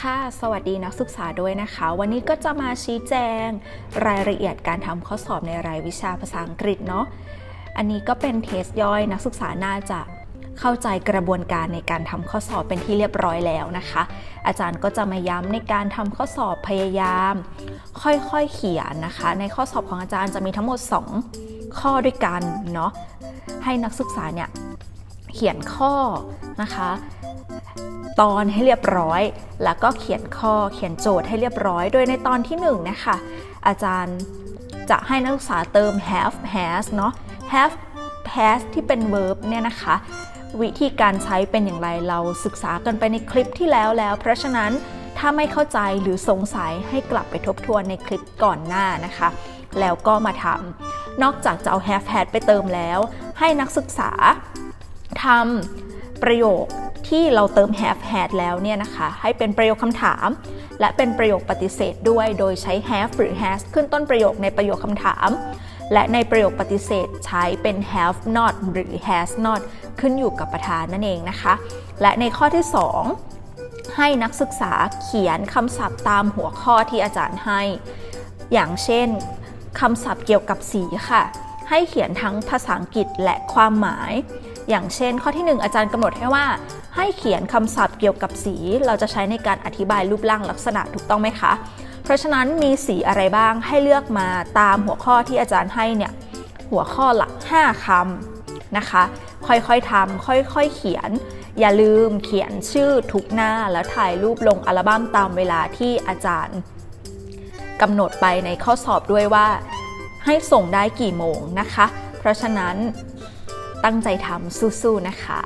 ค่ะสวัสดีนักศึกษาด้วยนะคะ วันนี้ก็จะมาชี้แจงรายละเอียดการทำข้อสอบในรายวิชาภาษาอังกฤษเนาะอันนี้ก็เป็นเทสย่อยนักศึกษาน่าจะเข้าใจกระบวนการในการทำข้อสอบเป็นที่เรียบร้อยแล้วนะคะ อาจารย์ก็จะมาย้ำในการทำข้อสอบพยายาม ค่อยๆเขียนนะคะ ในข้อสอบของอาจารย์จะมีทั้งหมด 2 ข้อด้วยกันเนาะให้นักศึกษาเนี่ยเขียนข้อนะคะ ตอนให้เรียบร้อย แล้วก็เขียนข้อเขียนโจทย์ให้เรียบร้อย โดยในตอนที่1นงนะคะอาจารย์จะให้นักศึกษาเติม have has เนาะ have has ที่เป็น verb เนี่ยนะคะ วิธีการใช้เป็นอย่างไรเราศึกษากันไปในคลิปที่แล้วแล้ว เพราะฉะนั้นถ้าไม่เข้าใจหรือสงสัยให้กลับไปทบทวนในคลิปก่อนหน้านะคะ แล้วก็มาทำนอกจากจะเอา have had ไปเติมแล้ว ให้นักศึกษาทำประโยค ที่เราเติม have had แล้วเนี่ยนะคะ ให้เป็นประโยคคำถาม และเป็นประโยคปฏิเสธด้วย โดยใช้ have หรือ has ขึ้นต้นประโยคในประโยคคำถาม และในประโยคปฏิเสธใช้เป็น have not หรือ has not ขึ้นอยู่กับประธานนั่นเองนะคะ และในข้อที่ 2 ให้นักศึกษาเขียนคำศัพท์ตามหัวข้อที่อาจารย์ให้ อย่างเช่นคำศัพท์เกี่ยวกับสีค่ะ ให้เขียนทั้งภาษาอังกฤษและความหมาย อย่างเช่น ข้อที่ 1 อาจารย์กำหนดให้ว่า ให้เขียนคำศัพท์เกี่ยวกับสี เราจะใช้ในการอธิบายรูปร่างลักษณะถูกต้องไหมคะ เพราะฉะนั้นมีสีอะไรบ้างให้เลือกมาตามหัวข้อที่อาจารย์ให้เนี่ยหัวข้อหลัก 5คำนะคะ ค่อยๆทำค่อยๆเขียน อย่าลืมเขียนชื่อทุกหน้าแล้วถ่ายรูปลงอัลบั้มตามเวลาที่อาจารย์กำหนดไปในข้อสอบด้วยว่า ให้ส่งได้กี่โมงนะคะ เพราะฉะนั้น ตั้งใจทำสู้ๆนะคะ